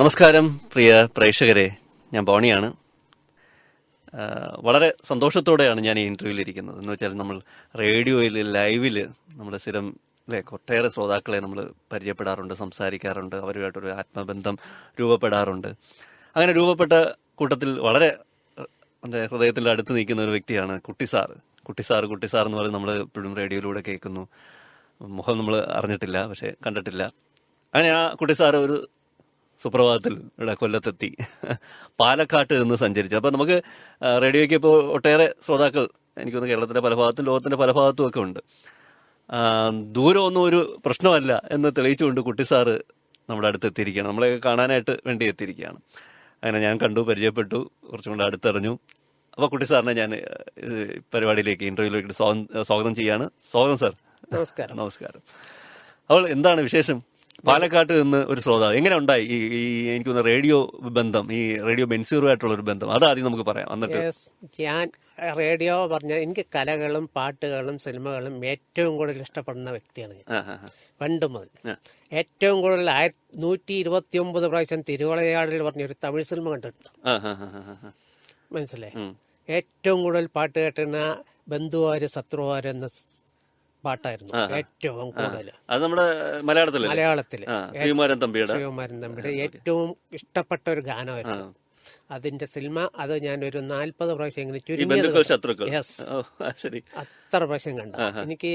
നമസ്കാരം പ്രിയ പ്രേക്ഷകരെ. ഞാൻ ബോണിയാണ്. വളരെ സന്തോഷത്തോടെയാണ് ഞാൻ ഈ ഇന്റർവ്യൂവിൽ ഇരിക്കുന്നത് എന്ന് വെച്ചാൽ നമ്മൾ റേഡിയോയിൽ ലൈവിൽ നമ്മൾ സ്ഥിരം അല്ലെ ഒട്ടേറെ ശ്രോതാക്കളെ നമ്മൾ പരിചയപ്പെടാറുണ്ട് സംസാരിക്കാറുണ്ട് അവരുമായിട്ടൊരു ആത്മബന്ധം രൂപപ്പെടാറുണ്ട്. അങ്ങനെ രൂപപ്പെട്ട കൂട്ടത്തിൽ വളരെ എന്റെ ഹൃദയത്തിൽ അടുത്ത് നിൽക്കുന്ന ഒരു വ്യക്തിയാണ് കുട്ടിസാർ കുട്ടിസാർ കുട്ടിസാർ എന്ന് പറയുന്നത് നമ്മൾ എപ്പോഴും റേഡിയോയിലൂടെ കേൾക്കുന്നു. മുഖം നമ്മൾ അറിഞ്ഞിട്ടില്ല പക്ഷേ കണ്ടിട്ടില്ല. അങ്ങനെ ആ കുട്ടിസാർ ഒരു സുപ്രഭാതത്തിൽ ഇവിടെ കൊല്ലത്തെത്തി. പാലക്കാട്ട് നിന്ന് സഞ്ചരിച്ചു. അപ്പൊ നമുക്ക് റേഡിയോയ്ക്ക് ഇപ്പോൾ ഒട്ടേറെ ശ്രോതാക്കൾ എനിക്കൊന്ന് കേരളത്തിന്റെ പല ഭാഗത്തും ലോകത്തിന്റെ പല ഭാഗത്തും ഒക്കെ ഉണ്ട്. ദൂരമൊന്നും ഒരു പ്രശ്നമല്ല എന്ന് തെളിയിച്ചുകൊണ്ട് കുട്ടി സാറ് നമ്മുടെ അടുത്ത് എത്തിയിരിക്കുകയാണ്. നമ്മളെ കാണാനായിട്ട് വേണ്ടി എത്തിയിരിക്കുകയാണ്. അങ്ങനെ ഞാൻ കണ്ടു പരിചയപ്പെട്ടു കുറച്ചും കൂടെ അടുത്തറിഞ്ഞു. അപ്പോൾ കുട്ടി സാറിനെ ഞാൻ പരിപാടിയിലേക്ക് ഇന്റർവ്യൂയിലേക്ക് സ്വാഗതം സ്വാഗതം ചെയ്യാണ്. സ്വാഗതം സാർ. നമസ്കാരം. നമസ്കാരം. അപ്പോൾ എന്താണ് വിശേഷം? പാലക്കാട്ട് നിന്ന് ഒരു ശ്രോതാവ്. എങ്ങനെ ഉണ്ടായി? ഈ ഈ എനിക്ക് റേഡിയോ ബന്ധം ഈ റേഡിയോ ബെൻസീറുമായിട്ടുള്ള ഒരു ബന്ധം. അത് ആദ്യം നമുക്ക് പറയാം. എന്നിട്ട് ഞാൻ റേഡിയോ പറഞ്ഞ എനിക്ക് കലകളും പാട്ടുകളും സിനിമകളും ഏറ്റവും കൂടുതൽ ഇഷ്ടപ്പെടുന്ന വ്യക്തിയാണ് ഞാൻ. പണ്ട് മുതൽ. ഏറ്റവും കൂടുതൽ ആയിരത്തി നൂറ്റി ഇരുപത്തി ഒമ്പത് പ്രാവശ്യം തിരുവളയാടിൽ പറഞ്ഞ ഒരു തമിഴ് സിനിമ കണ്ടിട്ടുണ്ട്. മനസ്സിലായി? ഏറ്റവും കൂടുതൽ പാട്ട് കേട്ടുന്ന ബന്ധുവാര് ശത്രുവാര് എന്ന പാട്ടായിരുന്നു ഏറ്റവും കൂടുതൽ അത് നമ്മുടെ മലയാളത്തിൽ മലയാളത്തിൽ ശ്രീകുമാരൻ തമ്പിയുടെ. ശ്രീകുമാരൻ തമ്പിയുടെ ഏറ്റവും ഇഷ്ടപ്പെട്ട ഒരു ഗാനമായിരുന്നു അതിന്റെ സിനിമ അത് ഞാൻ ഒരു നാല്പത് പ്രാവശ്യം ചുരുങ്ങിയത് ശത്രുക്കൾ. യെസ് അത്ര പ്രാവശ്യം കണ്ട. എനിക്ക്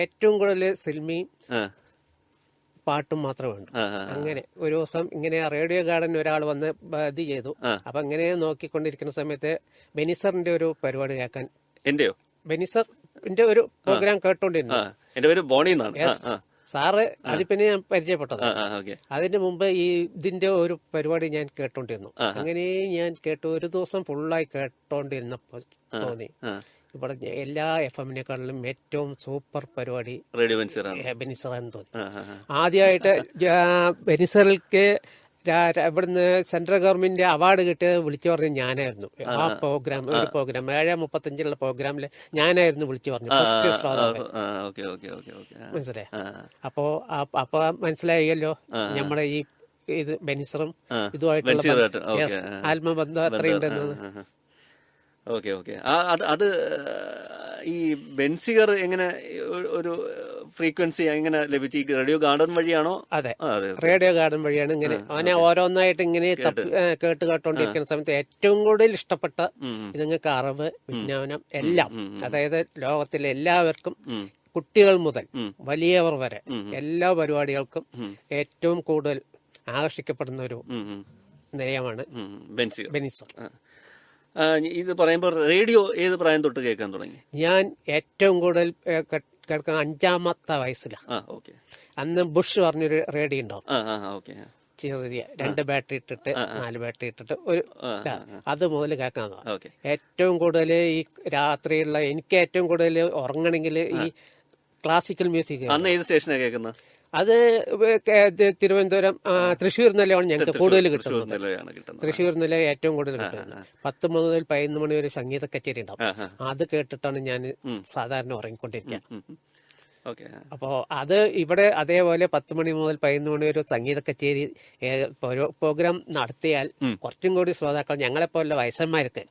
ഏറ്റവും കൂടുതൽ സിനിമയും പാട്ടും മാത്രമേ ആ. അങ്ങനെ ഒരു ദിവസം ഇങ്ങനെ റേഡിയോ ഗാർഡൻ ഒരാൾ വന്ന് ഇത് ചെയ്തു. അപ്പൊ അങ്ങനെ നോക്കിക്കൊണ്ടിരിക്കുന്ന സമയത്ത് ബെനിസറിന്റെ ഒരു പരിപാടി കേൾക്കാൻ എന്റെയോ? ബെനിസറിന്റെ ഒരു പ്രോഗ്രാം കേട്ടോണ്ടിരുന്നു. എന്റെ പേര് ബോണി എന്നാണ്. സാറ് അതിപ്പിന്നെ ഞാൻ പരിചയപ്പെട്ടത്. ആ, ആ, അതിന് മുമ്പ് ഈ ഇതിന്റെ ഒരു പരിപാടി ഞാൻ കേട്ടോണ്ടിരുന്നു. അങ്ങനെ ഞാൻ കേട്ടു ഒരു ദിവസം ഫുള്ളായി കേട്ടോണ്ടിരുന്നപ്പോ തോന്നി. ഇവിടെ എല്ലാ എഫ് എമ്മിനെക്കാളിലും ഏറ്റവും സൂപ്പർ പരിപാടി ഏ, ബെനിസറാന്ന് തോന്നി. ആദ്യമായിട്ട് ബെനിസറിൽക്ക് ഇവിടുന്ന് സെൻട്രൽ ഗവൺമെന്റ് അവാർഡ് കിട്ടിയത് വിളിച്ചു പറഞ്ഞ ഞാനായിരുന്നു. ആ പ്രോഗ്രാം ഒരു പ്രോഗ്രാം ഏഴ് മുപ്പത്തഞ്ചിലുള്ള പ്രോഗ്രാമിൽ ഞാനായിരുന്നു വിളിച്ചു പറഞ്ഞു. മനസ്സിലായി? അപ്പോ അപ്പൊ മനസ്സിലായല്ലോ നമ്മുടെ ഈ ഇത് ബെനിസറും ഇതുമായിട്ടുള്ള. ആത്മബന്ധം അത്രയുണ്ടെന്ന് ഓക്കെ ഓക്കെ. അത് അത് ഈ ബെൻസിഗർ എങ്ങനെ ഒരു ഫ്രീക്വൻസി എങ്ങനെ ലഭിച്ചു? ഈ റേഡിയോ ഗാർഡൻ വഴിയാണോ? അതെ. റേഡിയോ ഗാർഡൻ വഴിയാണ് ഇങ്ങനെ അവനെ ഓരോന്നായിട്ട് ഇങ്ങനെ കേട്ട്. കേട്ടോണ്ടിരിക്കുന്ന സമയത്ത് ഏറ്റവും കൂടുതൽ ഇഷ്ടപ്പെട്ട ഇതുങ്ങൾക്ക് അറിവ് വിജ്ഞാനം എല്ലാം. അതായത് ലോകത്തിലെ എല്ലാവർക്കും കുട്ടികൾ മുതൽ വലിയവർ വരെ എല്ലാ പരിപാടികൾക്കും ഏറ്റവും കൂടുതൽ ആകർഷിക്കപ്പെടുന്ന ഒരു നിലയമാണ് ബെനിസർ ഇത് പറയുമ്പോൾ റേഡിയോ ഏത് പ്രായം തൊട്ട് കേൾക്കാൻ തുടങ്ങി? ഞാൻ ഏറ്റവും കൂടുതൽ ഏ, കേ- കേൾക്കുന്ന അഞ്ചാമത്തെ വയസ്സിലാണ് ആ ഓക്കെ. അന്ന് ബുഷ് പറഞ്ഞൊരു റേഡിയോ ഉണ്ടാവും. ആ ആ ഓക്കെ ചെറിയ രണ്ട് ബാറ്ററി ഇട്ടിട്ട് നാല് ബാറ്ററി ഇട്ടിട്ട് ഒരു അതുപോലെ അത് മുതൽ കേൾക്കാൻ ഏറ്റവും കൂടുതൽ ഈ രാത്രിയുള്ള എനിക്ക് ഏറ്റവും കൂടുതൽ ഉറങ്ങണമെങ്കിൽ ഈ ക്ലാസിക്കൽ മ്യൂസിക് അന്ന് ഏത് സ്റ്റേഷനാണ് കേൾക്കുന്നത് അത് തിരുവനന്തപുരം തൃശ്ശൂർ നിലയാണ് ഞങ്ങൾക്ക് കൂടുതൽ കിട്ടുന്നത്. തൃശ്ശൂർ നില ഏറ്റവും കൂടുതൽ കിട്ടുന്നത്. പത്ത് മുതൽ പതിനൊന്ന് മണി വരെ സംഗീത കച്ചേരി ഉണ്ടാവും. അത് കേട്ടിട്ടാണ് ഞാൻ സാധാരണ ഉറങ്ങിക്കൊണ്ടിരിക്കുക. അപ്പോ അത് ഇവിടെ അതേപോലെ പത്ത് മണി മുതൽ പതിനൊന്ന് മണി വരെ സംഗീത കച്ചേരി പ്രോഗ്രാം നടത്തിയാൽ കുറച്ചും കൂടി ശ്രോതാക്കൾ ഞങ്ങളെപ്പോലുള്ള വയസ്സന്മാർക്ക്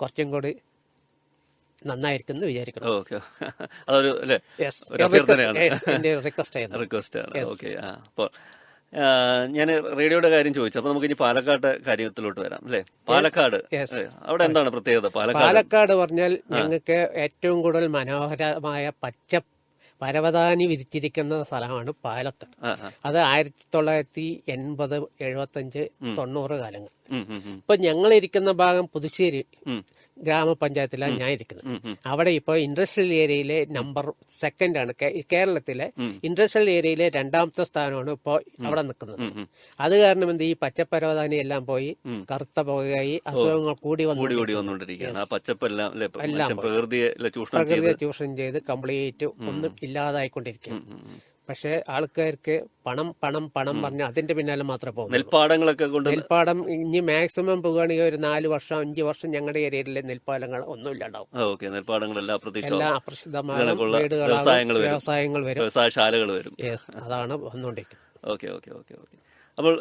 കുറച്ചും കൂടി നന്നായിരിക്കും എന്ന് വിചാരിക്കണം അതൊരു അല്ലേ? എന്റെ റിക്വസ്റ്റ് റിക്വസ്റ്റ് ആണ്. ഓക്കെ ആ അപ്പോൾ ഞാൻ റേഡിയോയുടെ കാര്യം ചോദിച്ചു. അപ്പൊ നമുക്ക് ഇനി പാലക്കാട് കാര്യത്തിലോട്ട് വരാം അല്ലെ? പാലക്കാട്. അവിടെ എന്താണ് പ്രത്യേകത പാലക്കാട്? പാലക്കാട് പറഞ്ഞാൽ ഞങ്ങൾക്ക് ഏറ്റവും കൂടുതൽ മനോഹരമായ പച്ച പരവതാനി വിരിച്ചിരിക്കുന്ന സ്ഥലമാണ് പാലക്കാട്. അത് ആയിരത്തി തൊള്ളായിരത്തി എൺപത് എഴുപത്തഞ്ച് തൊണ്ണൂറ് കാലങ്ങൾ. ഇപ്പൊ ഞങ്ങൾ ഇരിക്കുന്ന ഭാഗം പുതുശ്ശേരി. ഗ്രാമപഞ്ചായത്തിലാണ് ഞാൻ ഇരിക്കുന്നത്. അവിടെ ഇപ്പോൾ ഇൻഡസ്ട്രിയൽ ഏരിയയിലെ നമ്പർ സെക്കൻഡ് ആണ്. കേരളത്തിലെ ഇൻഡസ്ട്രിയൽ ഏരിയയിലെ രണ്ടാമത്തെ സ്ഥാനമാണ് ഇപ്പോൾ അവിടെ നിൽക്കുന്നത് അത് കാരണം എന്ത്? ഈ പച്ചപ്പരവതാനി എല്ലാം പോയി കറുത്ത പുകയായി അസുഖങ്ങൾ കൂടി വന്നു. കൂടി കൂടി വന്നുകൊണ്ടിരിക്കുകയാണ്. പ്രകൃതിയെ ചൂഷണം ചെയ്ത്? കംപ്ലീറ്റ് ഒന്നും ഇല്ലാതായിക്കൊണ്ടിരിക്കും പക്ഷെ ആൾക്കാർക്ക് പണം പണം പണം പറഞ്ഞ് അതിന്റെ പിന്നാലെ മാത്രമേ പോകും നെൽപ്പാടങ്ങളൊക്കെ കൊണ്ട് നെൽപ്പാടം ഇനി മാക്സിമം പോകുകയാണെങ്കിൽ ഒരു നാല് വർഷം അഞ്ച് വർഷം ഞങ്ങളുടെ ഏരിയയിലെ നെൽപ്പാലങ്ങൾ ഒന്നും ഇല്ലാണ്ടാവും എല്ലാം അപ്രസിദ്ധമായ വ്യവസായങ്ങൾ വരും. വ്യവസായശാലകൾ വരും. യെസ് അതാണ് വന്നുകൊണ്ടിരിക്കുന്നത്. Okay okay okay okay. അപ്പോൾ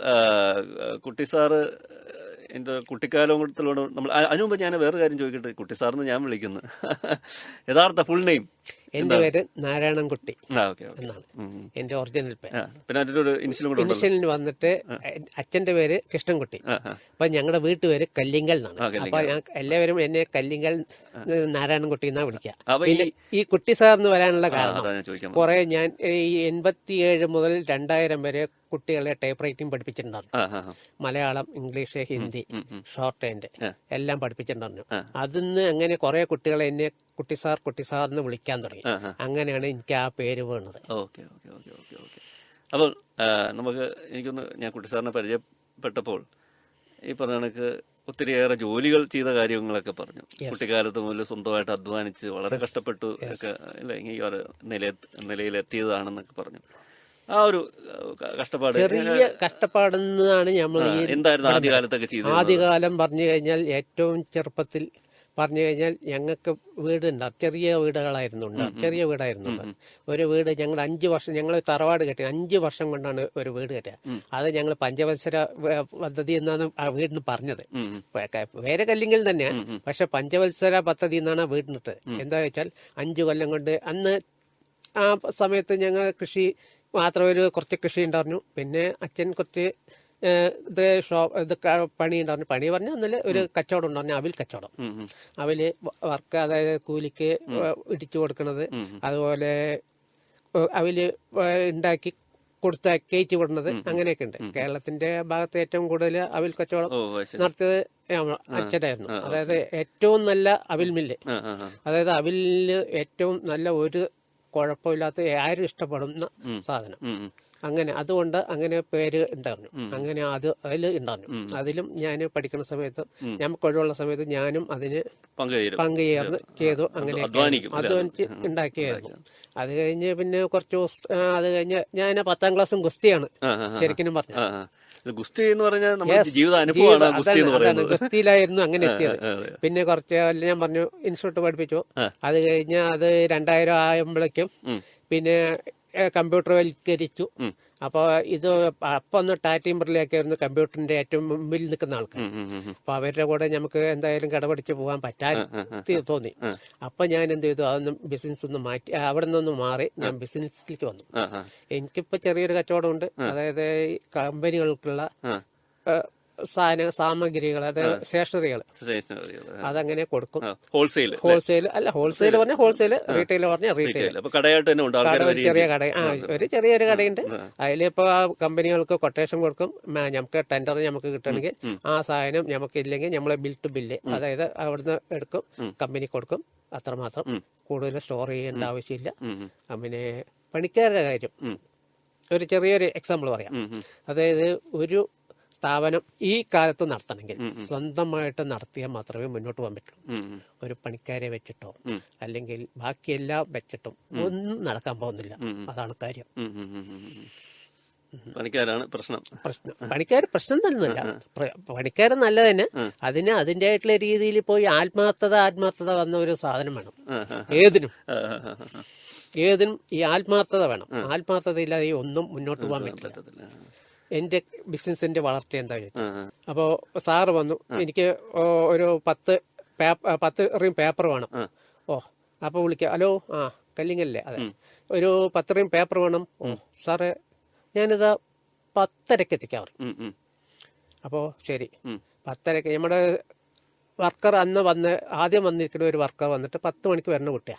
കുട്ടി സാറ് എന്റെ കുട്ടിക്കാലത്തിലൂടെ നമ്മൾ ആ, അതിനു മുമ്പ് ഞാൻ വേറെ കാര്യം ചോദിക്കട്ടെ? കുട്ടി സാറിന് ഞാൻ വിളിക്കുന്നു. യഥാർത്ഥ ഫുൾ നെയിം എന്റെ പേര്? നാരായണൻകുട്ടി എന്നാണ്. എന്റെ ഒറിജിനൽ പേര്. ഇനിഷ്യലിന് വന്നിട്ട് അച്ഛന്റെ പേര് കൃഷ്ണൻകുട്ടി. അപ്പൊ ഞങ്ങളുടെ വീട്ടുപേര് കല്ലിങ്കൽ എന്നാണ്. അപ്പൊ ഞാൻ എല്ലാവരും എന്നെ കല്ലിങ്കൽ നാരായണൻകുട്ടി എന്നാ വിളിക്കുക പിന്നെ ഈ കുട്ടി സാർ എന്ന് വരാനുള്ള കാരണം കുറെ ഞാൻ ഈ എൺപത്തിയേഴ് മുതൽ രണ്ടായിരം വരെ കുട്ടികളെ ടൈപ്പ് റൈറ്റിംഗ് പഠിപ്പിച്ചിട്ടുണ്ടായിരുന്നു. Malayalam English Hindi shorthand എല്ലാം പഠിപ്പിച്ചിട്ടുണ്ടായിരുന്നു. അതിന്ന് അങ്ങനെ കുറെ കുട്ടികളെ എന്നെ കുട്ടി സാർ കുട്ടി സാർ എന്ന് വിളിക്കാൻ തുടങ്ങി. അങ്ങനെയാണ് എനിക്ക് ആ പേര് വേണത്. Okay okay okay okay okay. അപ്പോൾ നമുക്ക് എനിക്കൊന്ന് ഞാൻ കുട്ടി സാറിനെ പരിചയപ്പെട്ടപ്പോൾ ഈ പറഞ്ഞ കണക്ക് ഒത്തിരിയേറെ ജോലികൾ ചെയ്ത കാര്യങ്ങളൊക്കെ പറഞ്ഞു. കുട്ടിക്കാലത്ത് മുതൽ സ്വന്തമായിട്ട് അധ്വാനിച്ച് വളരെ കഷ്ടപ്പെട്ടു ഒക്കെ ഈ ഒരു നില നിലയിലെത്തിയതാണെന്നൊക്കെ പറഞ്ഞു. ആ ഒരു കഷ്ടപ്പാട് ചെറിയ കഷ്ടപ്പാടെന്നാണ് നമ്മൾ എന്തായിരുന്നു ആദ്യകാലത്തൊക്കെ ചെയ്തത്? ആദ്യകാലം പറഞ്ഞു കഴിഞ്ഞാൽ ഏറ്റവും ചെറുപ്പത്തിൽ പറഞ്ഞു കഴിഞ്ഞാൽ ഞങ്ങൾക്ക് വീടുണ്ട്. ചെറിയ വീടുകളായിരുന്നു ചെറിയ വീടായിരുന്നു ഒരു വീട് ഞങ്ങൾ അഞ്ച് വർഷം ഞങ്ങൾ തറവാട് കെട്ടി അഞ്ച് വർഷം കൊണ്ടാണ് ഒരു വീട് കെട്ടിയത്. അത് ഞങ്ങൾ പഞ്ചവത്സര പദ്ധതി എന്നാണ് ആ വീടിന് പറഞ്ഞത്. വേറെ കല്ലിങ്കിൽ തന്നെയാണ് പക്ഷെ പഞ്ചവത്സര പദ്ധതി എന്നാണ് ആ വീടിനിട്ടത്. എന്താ വെച്ചാൽ അഞ്ചു കൊല്ലം കൊണ്ട് അന്ന് ആ സമയത്ത് ഞങ്ങൾ കൃഷി മാത്രം ഒരു കുറച്ച് കൃഷി ഉണ്ടായിരുന്നു. പിന്നെ അച്ഛൻ കുറച്ച് ഇത് ഷോപ്പ് ഇത് പണി ഉണ്ടായിരുന്നു. പണി പറഞ്ഞാൽ അന്നലെ ഒരു കച്ചവടം ഉണ്ടായിരുന്നു അവിൽ കച്ചവടം. അവൽ വർക്ക് അതായത് കൂലിക്ക് ഇടിച്ചു കൊടുക്കണത്. അതുപോലെ അവൽ ഉണ്ടാക്കി കൊടുത്ത കയറ്റി വിടുന്നത് അങ്ങനെയൊക്കെ ഉണ്ട്. കേരളത്തിന്റെ ഭാഗത്ത് ഏറ്റവും കൂടുതൽ അവിൽ കച്ചവടം നടത്തിയത് അച്ഛനായിരുന്നു. അതായത് ഏറ്റവും നല്ല അവിൽ മില്ല്. അതായത് അവിലിന് ഏറ്റവും നല്ല ഒരു കുഴപ്പമില്ലാത്ത ആരും ഇഷ്ടപ്പെടുന്ന സാധനം. അങ്ങനെ അതുകൊണ്ട് അങ്ങനെ പേര് ഉണ്ടായിരുന്നു. അങ്ങനെ അത് അതിൽ ഉണ്ടായിരുന്നു. അതിലും ഞാൻ പഠിക്കുന്ന സമയത്ത് ഞാൻ ഒഴിവുള്ള സമയത്ത് ഞാനും അതിന് പങ്കുചേർന്ന് ചെയ്തു. അങ്ങനെ അത് എനിക്ക് ഉണ്ടാക്കിയായിരുന്നു. അത് കഴിഞ്ഞ് പിന്നെ കുറച്ച് ദിവസം അത് കഴിഞ്ഞ് ഞാൻ പത്താം ക്ലാസ്സും ഗുസ്തിയാണ്. ശരിക്കും. ഇത് ഗുസ്തി എന്ന് പറഞ്ഞാൽ നമ്മുടെ ജീവിത അനുഭവമാണ് ഗുസ്തി എന്ന് പറയുന്നത്. ഗുസ്തിയിലായിരുന്നു അങ്ങനെ എത്തിയത്. പിന്നെ കുറച്ച് ഞാൻ പറഞ്ഞു ഇൻസ്റ്റിറ്റ്യൂട്ട് പഠിപ്പിച്ചു. അത് കഴിഞ്ഞ് അത് രണ്ടായിരം ആയപ്പോഴേക്കും പിന്നെ കമ്പ്യൂട്ടർ വൽക്കരിച്ചു അപ്പോൾ ഇത് അപ്പം ഒന്ന് ടാറ്റയും ബിർലയൊക്കെ ആയിരുന്നു കമ്പ്യൂട്ടറിന്റെ ഏറ്റവും മുമ്പിൽ നിൽക്കുന്ന ആൾക്കാർ. ഉം, ഉം, ഉം, ഉം. അപ്പൊ അവരുടെ കൂടെ നമുക്ക് എന്തായാലും കടപിടിച്ച് പോകാൻ പറ്റാൻ തോന്നി. അപ്പൊ ഞാൻ എന്ത് ചെയ്തു? അതൊന്നും ബിസിനസ് ഒന്ന് മാറ്റി അവിടെ നിന്നൊന്ന് മാറി ഞാൻ ബിസിനസ്സിലേക്ക് വന്നു. എനിക്കിപ്പോൾ ചെറിയൊരു കച്ചവടമുണ്ട്. അതായത് കമ്പനികൾക്കുള്ള സാധന സാമഗ്രികൾ അതായത് സ്റ്റേഷനറികൾ അതങ്ങനെ കൊടുക്കും. ഹോൾസെയിൽ ഹോൾസെയിൽ അല്ല ഹോൾസെയിൽ പറഞ്ഞാൽ ഹോൾസെയിൽ റീറ്റെയിൽ പറഞ്ഞാൽ റീറ്റെയിൽ കടയായിട്ട് ചെറിയ കട. ആ ഒരു ചെറിയൊരു കടയുണ്ട്. അതിലിപ്പോ ആ കമ്പനികൾക്ക് കൊട്ടേഷൻ കൊടുക്കും. നമുക്ക് ടെൻഡർ നമുക്ക് കിട്ടണമെങ്കിൽ ആ സാധനം നമുക്ക് ഇല്ലെങ്കിൽ നമ്മളെ ബിൽ ടു ബില്ല് അതായത് അവിടുന്ന് എടുക്കും. കമ്പനി കൊടുക്കും. അത്രമാത്രം കൂടുതൽ സ്റ്റോർ ചെയ്യേണ്ട ആവശ്യമില്ല. പിന്നെ പണിക്കാരുടെ കാര്യം. ഒരു ചെറിയൊരു എക്സാമ്പിൾ പറയാം. അതായത് ഒരു സ്ഥാപനം ഈ കാലത്ത് നടത്തണമെങ്കിൽ സ്വന്തമായിട്ട് നടത്തിയാൽ മാത്രമേ മുന്നോട്ട് പോകാൻ പറ്റുള്ളൂ. ഒരു പണിക്കാരെ വെച്ചിട്ടോ അല്ലെങ്കിൽ ബാക്കിയെല്ലാം വെച്ചിട്ടും ഒന്നും നടക്കാൻ പോകുന്നില്ല. അതാണ് കാര്യം. പണിക്കാരാണ് പ്രശ്നം. പ്രശ്നം. പണിക്കാർ പ്രശ്നം തന്നെയല്ല പണിക്കാർ നല്ല തന്നെ. അതിന് അതിന്റെതായിട്ടുള്ള രീതിയിൽ പോയി ആത്മാർത്ഥത ആത്മാർത്ഥത വന്ന ഒരു സാധനം വേണം. ഏതിനും. ഏതിനും ഈ ആത്മാർത്ഥത വേണം. ആത്മാർത്ഥത ഇല്ലാതെ ഒന്നും മുന്നോട്ട് പോകാൻ പറ്റില്ല. എന്റെ ബിസിനസിന്റെ വളർച്ച എന്താ ചോദിച്ചു. അപ്പോൾ സാറ് വന്നു എനിക്ക് ഒരു പത്ത് പത്ത് റിയും പേപ്പർ വേണം. ഓ അപ്പൊ വിളിക്കാം ഹലോ ആ കല്ലിങ്ങല്ലേ? അതെ. ഒരു പത്ത് റിയും പേപ്പർ വേണം. ഓ സാറ് ഞാനിതാ പത്തരക്ക് എത്തിക്കാറ്. അപ്പോൾ ശരി. പത്തരക്ക് നമ്മുടെ വർക്കർ അന്ന് വന്ന് ആദ്യം വന്നിരിക്കുന്ന ഒരു വർക്കർ വന്നിട്ട് പത്ത് മണിക്ക് വരണ കുട്ടിയാ.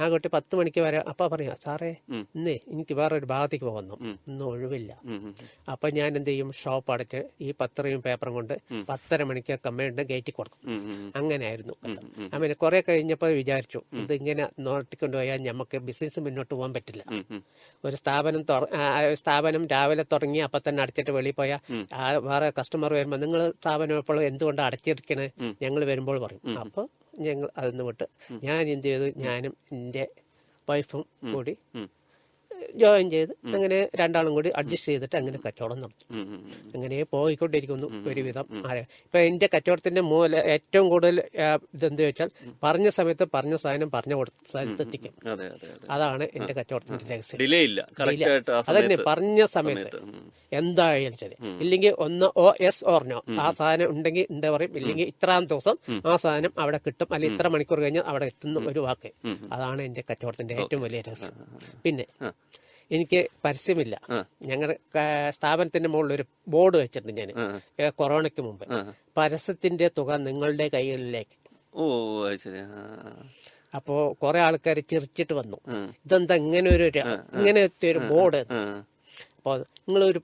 ആ കുട്ടി പത്ത് മണിക്ക് വരാം അപ്പൊ പറയാ സാറേ ഇന്നേ എനിക്ക് വേറെ ഒരു ഭാഗത്തേക്ക് പോകുന്നു ഇന്ന് ഒഴിവില്ല. അപ്പൊ ഞാൻ എന്ത് ചെയ്യും? ഷോപ്പ് അടച്ച് ഈ പത്രയും പേപ്പറും കൊണ്ട് പത്തര മണിക്ക് കമ്പനിയുടെ ഗേറ്റിൽ കൊടുക്കും. അങ്ങനെയായിരുന്നു അങ്ങനെ കുറെ കഴിഞ്ഞപ്പോൾ വിചാരിച്ചു ഇത് ഇങ്ങനെ നോട്ടിക്കൊണ്ടുപോയാൽ നമുക്ക് ബിസിനസ് മുന്നോട്ട് പോകാൻ പറ്റില്ല. ഒരു സ്ഥാപനം സ്ഥാപനം രാവിലെ തുടങ്ങി അപ്പൊ തന്നെ അടച്ചിട്ട് വെളിയിൽ പോയാൽ വേറെ കസ്റ്റമർ വരുമ്പോൾ നിങ്ങൾ സ്ഥാപനം എപ്പോഴും എന്തുകൊണ്ട് അടച്ചിരിക്കണേ? ഞങ്ങൾ വരുമ്പോൾ പറയും. അപ്പോൾ ഞങ്ങൾ അതിന്ന് വിട്ട് ഞാൻ എന്ത് ചെയ്തു? ഞാനും എന്റെ വൈഫും കൂടി ജോയിൻ ചെയ്ത് അങ്ങനെ രണ്ടാളും കൂടി അഡ്ജസ്റ്റ് ചെയ്തിട്ട് അങ്ങനെ കച്ചവടം നടത്തും. അങ്ങനെ പോയിക്കൊണ്ടിരിക്കുന്നു ഒരുവിധം ആരെ. ഇപ്പൊ എന്റെ കച്ചവടത്തിന്റെ മൂല ഏറ്റവും കൂടുതൽ ഇതെന്ത് വെച്ചാൽ പറഞ്ഞ സമയത്ത് പറഞ്ഞ സാധനം പറഞ്ഞ കൊടുത്ത സ്ഥലത്ത് എത്തിക്കും അതെ അതെ അതെ. അതാണ് എന്റെ കച്ചവടത്തിന്റെ രഹസ്യം. അതന്നെ പറഞ്ഞ സമയത്ത്. എന്തായാലും ശരി. ഇല്ലെങ്കിൽ ഒന്ന് ഓ എസ് ഓർനോ ആ സാധനം ഉണ്ടെങ്കിൽ ഉണ്ട് പറയും? ഇല്ലെങ്കിൽ ഇത്രാം ദിവസം ആ സാധനം അവിടെ കിട്ടും. അല്ലെങ്കിൽ ഇത്ര മണിക്കൂർ കഴിഞ്ഞാൽ അവിടെ എത്തുന്ന ഒരു വാക്ക്. അതാണ് എന്റെ കച്ചവടത്തിന്റെ ഏറ്റവും വലിയ രഹസ്യം. പിന്നെ എനിക്ക് പരസ്യമില്ല. ഞങ്ങളുടെ സ്ഥാപനത്തിന്റെ മുകളിൽ ഒരു ബോർഡ് വെച്ചിട്ടുണ്ട് ഞാൻ കൊറോണയ്ക്ക് മുമ്പ്. പരസ്യത്തിന്റെ തുക നിങ്ങളുടെ കൈകളിലേക്ക്. ഓ ശരി. അപ്പോ കുറെ ആൾക്കാർ ചിരിച്ചിട്ട് വന്നു. ഇതെന്താ ഇങ്ങനെ ഒരു ഇങ്ങനത്തെ ഒരു ബോർഡ് അപ്പൊ അപ്പോൾ നിങ്ങളൊരു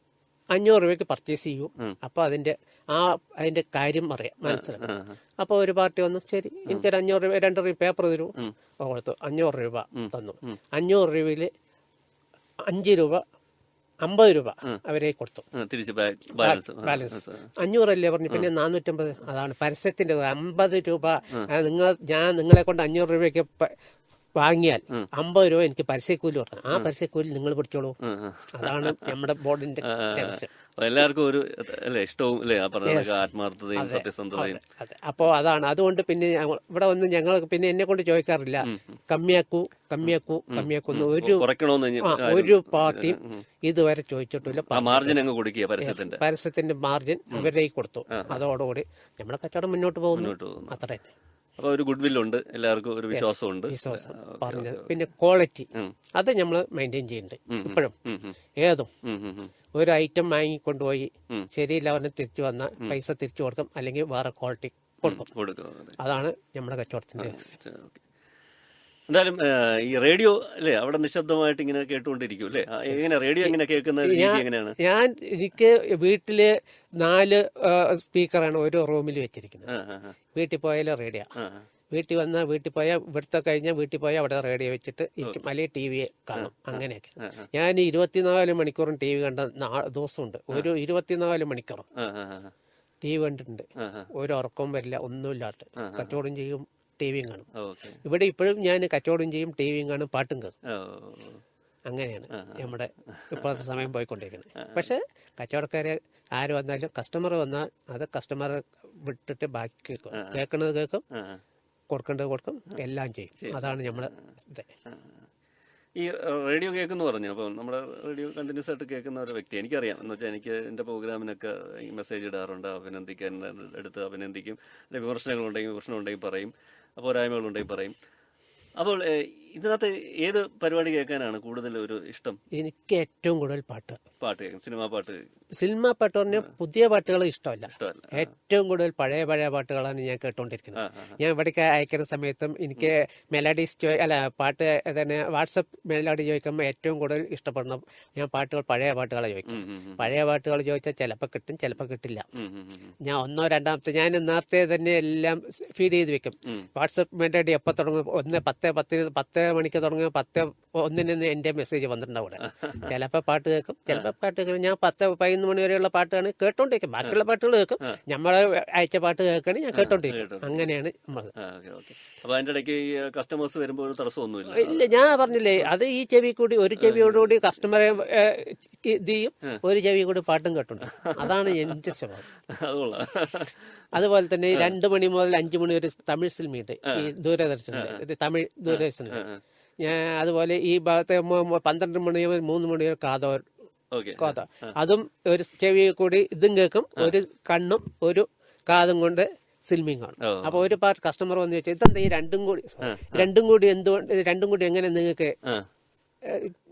അഞ്ഞൂറ് രൂപയ്ക്ക് പർച്ചേസ് ചെയ്യൂ. അപ്പോൾ അതിന്റെ ആ അതിന്റെ കാര്യം അറിയാം. മനസ്സിലാക്കും അപ്പോൾ ഒരു പാർട്ടി വന്നു. ശരി എനിക്കൊരു അഞ്ഞൂറ് രൂപ രണ്ട് രൂപ പേപ്പർ തരൂ കൊടുത്തു. അഞ്ഞൂറ് രൂപ തന്നു. അഞ്ഞൂറ് രൂപയിൽ അഞ്ച് രൂപ അമ്പത് രൂപ അവരെ കൊടുത്തു. തിരിച്ച് ബാലൻസ്. അഞ്ഞൂറല്ലേ പറഞ്ഞു. പിന്നെ നാനൂറ്റമ്പത് അതാണ് പരസ്യത്തിന്റെ അമ്പത് രൂപ നിങ്ങൾ ഞാൻ നിങ്ങളെ കൊണ്ട് അഞ്ഞൂറ് രൂപയ്ക്ക് വാങ്ങിയാൽ അമ്പത് രൂപ എനിക്ക് പരസ്യക്കൂലി പറഞ്ഞു ആ പരസ്യക്കൂലി നിങ്ങൾ പിടിച്ചോളൂ. അതാണ് നമ്മുടെ ബോർഡിന്റെ എല്ലാവർക്കും ഒരു ഇഷ്ടവും ആത്മാർത്ഥതയും സത്യസന്ധതയും. അതെ അപ്പോ അതാണ്. അതുകൊണ്ട് പിന്നെ ഇവിടെ ഒന്നും ഞങ്ങൾ പിന്നെ എന്നെ കൊണ്ട് ചോദിക്കാറില്ല. കമ്മിയാക്കൂ കമ്മിയാക്കൂ കമ്മിയാക്കൂ ഒരു ഒരു പാർട്ടി ഇതുവരെ ചോദിച്ചിട്ടില്ല. മാർജിൻ അങ്ങ് കൊടുക്കുക പരസ്യത്തിന്റെ. പരസ്യത്തിന്റെ മാർജിൻ അവരുടെ കൊടുത്തു. അതോടുകൂടി നമ്മുടെ കച്ചവടം മുന്നോട്ട് പോകുന്നു. മുന്നോട്ട് പോകുന്നു. അത്ര തന്നെ അപ്പൊ ഒരു ഗുഡ് വില്ലുണ്ട് എല്ലാവർക്കും ഒരു വിശ്വാസമുണ്ട്. വിശ്വാസം. പറഞ്ഞത്. പിന്നെ ക്വാളിറ്റി അത് നമ്മൾ മെയിന്റെയിൻ ചെയ്യുന്നുണ്ട് ഇപ്പോഴും. ഏതും. ഒരു ഐറ്റം വാങ്ങിക്കൊണ്ടുപോയി ശരിയില്ല അവനെ തിരിച്ചു വന്ന പൈസ തിരിച്ചു കൊടുക്കും അല്ലെങ്കിൽ വേറെ ക്വാളിറ്റി കൊടുക്കും. അതാണ് നമ്മുടെ കച്ചവടത്തിന്റെ. എന്തായാലും ഈ റേഡിയോ അല്ലേ അവിടെ നിശബ്ദമായിട്ട് ഇങ്ങനെ കേട്ടുകൊണ്ടിരിക്കും അല്ലേ? എങ്ങനെ റേഡിയോ എങ്ങനെ കേൾക്കുന്ന രീതി എങ്ങനെയാണ്? ഞാൻ എനിക്ക് വീട്ടിൽ നാല് സ്പീക്കറാണ് ഓരോ റൂമിൽ വെച്ചിരിക്കുന്നത്. വീട്ടിൽ പോയാലും റേഡിയോ. വീട്ടിൽ വന്നാൽ വീട്ടിൽ പോയാൽ ഇവിടുത്തെ കഴിഞ്ഞാൽ വീട്ടിൽ പോയാൽ അവിടെ റേഡിയോ വെച്ചിട്ട് ഇരിക്കും. അല്ലെങ്കിൽ ടി വി കാണും അങ്ങനെയൊക്കെ. ഞാൻ ഇരുപത്തിനാല് മണിക്കൂറും ടി വി കണ്ട ദിവസമുണ്ട്. ഒരു ഇരുപത്തിനാല് മണിക്കൂറും. ടി വി കണ്ടിട്ടുണ്ട്. ഒരു ഉറക്കവും വരില്ല ഒന്നുമില്ലാത്ത. കച്ചവടം ചെയ്യും ടി വിയും കാണും ഇവിടെ ഇപ്പോഴും ഞാൻ കച്ചവടം ചെയ്യും ടി വിയും കാണും പാട്ടും കാണും. അങ്ങനെയാണ് നമ്മുടെ ഇപ്പോഴത്തെ സമയം പോയിക്കൊണ്ടിരിക്കുന്നത്. പക്ഷെ കച്ചവടക്കാരെ ആര് വന്നാലും കസ്റ്റമർ വന്നാൽ അത് കസ്റ്റമർ വിട്ടിട്ട് ബാക്കി കേൾക്കും. കേൾക്കുന്നത് കേൾക്കും. കൊടുക്കേണ്ടത് കൊടുക്കും എല്ലാം ചെയ്യും. അതാണ് നമ്മുടെ ഇത്. ഈ റേഡിയോ കേൾക്കുന്നു പറഞ്ഞു? അപ്പം നമ്മുടെ റേഡിയോ കണ്ടിന്യൂസ് ആയിട്ട് കേൾക്കുന്ന ഒരു വ്യക്തി എനിക്കറിയാം. എന്ന് വെച്ചാൽ എനിക്ക് എന്റെ പ്രോഗ്രാമിനൊക്കെ ഈ മെസ്സേജ് ഇടാറുണ്ട് അഭിനന്ദിക്കാൻ എടുത്ത് അഭിനന്ദിക്കും. വിമർശനങ്ങളുണ്ടെങ്കിൽ വിമർശനം ഉണ്ടെങ്കിൽ പറയും. പോരായ്മകളുണ്ടെങ്കിൽ പറയും. അപ്പോൾ ഇതിനകത്ത് ഏത് പരിപാടി കേൾക്കാനാണ് കൂടുതൽ ഒരു ഇഷ്ടം? എനിക്ക് ഏറ്റവും കൂടുതൽ പാട്ട്. പാട്ട് കേൾക്കും സിനിമാ പാട്ട്? സിനിമ പാട്ട് പറഞ്ഞാൽ പുതിയ പാട്ടുകൾ ഇഷ്ടമല്ല. ഇഷ്ടമല്ല. ഏറ്റവും കൂടുതൽ പഴയ പഴയ പാട്ടുകളാണ് ഞാൻ ആ, ഞാൻ ഇവിടേക്ക് അയക്കുന്ന സമയത്തും എനിക്ക് മെലഡീസ് ചോ അല്ല പാട്ട് തന്നെ വാട്സപ്പ് മെലഡി ചോദിക്കുമ്പോൾ ഏറ്റവും കൂടുതൽ ഇഷ്ടപ്പെടുന്ന ഞാൻ പാട്ടുകൾ പഴയ പാട്ടുകളെ ചോദിക്കും. പഴയ പാട്ടുകൾ ചോദിച്ചാൽ ചിലപ്പോൾ കിട്ടും ചിലപ്പോൾ കിട്ടില്ല. ഞാൻ ഒന്നോ രണ്ടാമത്തെ ഞാൻ നേരത്തെ തന്നെ എല്ലാം ഫീഡ് ചെയ്ത് വെക്കും. വാട്സപ്പ് മെലഡി എപ്പോൾ തുടങ്ങും? ഒന്ന് പത്ത് പത്തിന് പത്ത് മണിക്ക് തുടങ്ങും. പത്ത് ഒന്നിന് എന്റെ മെസ്സേജ് വന്നിട്ടുണ്ടാവൂടെ അവിടെ. ചിലപ്പോൾ പാട്ട് കേൾക്കും. ചിലപ്പോൾ പാട്ട് കേൾക്കും. ഞാൻ പത്ത് പതിനൊന്ന് മണി വരെയുള്ള പാട്ടാണ് കേട്ടോണ്ടിരിക്കും. ബാക്കിയുള്ള പാട്ടുകൾ കേൾക്കും. നമ്മളെ അയച്ച പാട്ട് കേൾക്കണേ ഞാൻ കേട്ടോണ്ടിരിക്കും. അങ്ങനെയാണ് നമ്മൾ ഇടയ്ക്ക് കസ്റ്റമേഴ്സ് വരുമ്പോൾ തടസ്സമൊന്നുമില്ല? ഇല്ല ഞാൻ പറഞ്ഞില്ലേ അത് ഈ ചെവി കൂടി ഒരു ചെവിയോടുകൂടി കസ്റ്റമറെ ഇത് ചെയ്യും. ഒരു ചെവി കൂടി പാട്ടും കേട്ടുണ്ട്. അതാണ് എന്റെ സ്വഭാവം. അതുപോലെ തന്നെ രണ്ടു മണി മുതൽ അഞ്ചു മണി വരെ തമിഴ് സിനിമയുണ്ട്. ഈ ദൂരദർശന തമിഴ് ദൂരദർശനിൽ. അതുപോലെ ഈ ഭാഗത്തെ പന്ത്രണ്ട് മണി മുതൽ മൂന്ന് മണി വരെ കാതോ കോത. അതും ഒരു ചെവി കൂടി ഇതും കേൾക്കും. ഒരു കണ്ണും ഒരു കാതും കൊണ്ട് കാണും. ഓ. അപ്പൊ ഒരു പാർട്ട് കസ്റ്റമർ വന്ന് ചോദിച്ചാൽ ഇതെന്താ ഈ രണ്ടും കൂടി രണ്ടും കൂടി എന്തുകൊണ്ട് രണ്ടും കൂടി എങ്ങനെ നിങ്ങൾക്ക്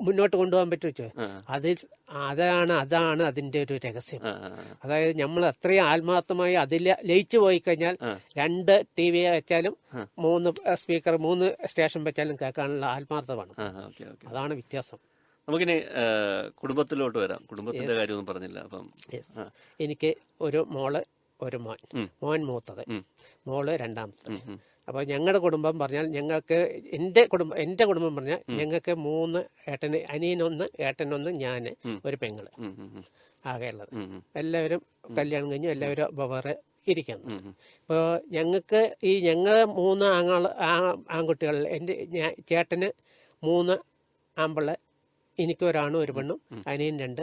മുന്നോട്ട് കൊണ്ടുപോകാൻ പറ്റുമോ? അതിൽ. അതാണ് അതാണ് അതിന്റെ ഒരു രഹസ്യം. അതായത് നമ്മൾ അത്രയും ആത്മാർത്ഥമായി അതിൽ ലയിച്ചു പോയി കഴിഞ്ഞാൽ രണ്ട് ടി വി വെച്ചാലും മൂന്ന് സ്പീക്കർ മൂന്ന് സ്റ്റേഷൻ വെച്ചാലും കേൾക്കാനുള്ള ആത്മാർത്ഥമാണ്. അതാണ് വ്യത്യാസം. നമുക്കിനി കുടുംബത്തിലോട്ട് വരാം. കുടുംബത്തിന്റെ കാര്യമൊന്നും പറഞ്ഞില്ല. അപ്പം എനിക്ക് ഒരു മോൾ ഒരു മോൻ. മോൻ മൂത്തത്. മോൾ രണ്ടാമത്തത്. അപ്പോൾ ഞങ്ങളുടെ കുടുംബം പറഞ്ഞാൽ ഞങ്ങൾക്ക് എന്റെ കുടുംബം എന്റെ കുടുംബം പറഞ്ഞാൽ ഞങ്ങൾക്ക് മൂന്ന് ഏട്ടന് അനിയനൊന്ന് ഏട്ടനൊന്ന് ഞാൻ ഒരു പെങ്ങൾ. ആകെയുള്ളത്. എല്ലാവരും കല്യാണം കഴിഞ്ഞു എല്ലാവരും വേറെ ഇരിക്കുന്നു. ഇപ്പോൾ ഞങ്ങൾക്ക് ഈ ഞങ്ങൾ മൂന്ന് ആങ്ങൾ ആൺകുട്ടികളിൽ എന്റെ ഞാൻ ചേട്ടന് മൂന്ന് ആമ്പിള്ള എനിക്ക് ഒരാണും ഒരു പെണ്ണും അനിയൻ രണ്ട്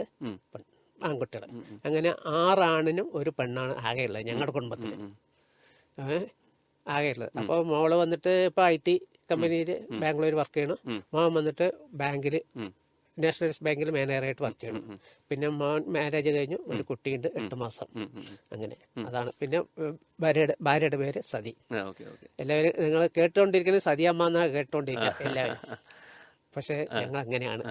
ആൺകുട്ടികൾ അങ്ങനെ ആറാണിനും ഒരു പെണ്ണാണ് ആകെയുള്ളത് ഞങ്ങളുടെ കുടുംബത്തിൽ ഏഹ് ആകെയുള്ളത് അപ്പോൾ മോൾ വന്നിട്ട് ഇപ്പോൾ ഐ ടി കമ്പനിയിൽ ബാംഗ്ലൂർ വർക്ക് ചെയ്യണം. മോൻ വന്നിട്ട് ബാങ്കിൽ നാഷണൽ നാഷണലൈസ് ബാങ്കിൽ മാനേജറായിട്ട് വർക്ക് ചെയ്യണം. പിന്നെ മോൻ മാരേജ് കഴിഞ്ഞു. ഒരു കുട്ടിയുണ്ട് എട്ട് മാസം. അങ്ങനെ. അതാണ്. പിന്നെ ഭാര്യയുടെ ഭാര്യയുടെ പേര് സതി. എല്ലാവരും നിങ്ങൾ കേട്ടുകൊണ്ടിരിക്കുന്നത് സതിയമ്മ എന്നാ കേട്ടുകൊണ്ടിരിക്കുക എല്ലാവരും. പക്ഷെ ഞങ്ങൾ അങ്ങനെയാണ്.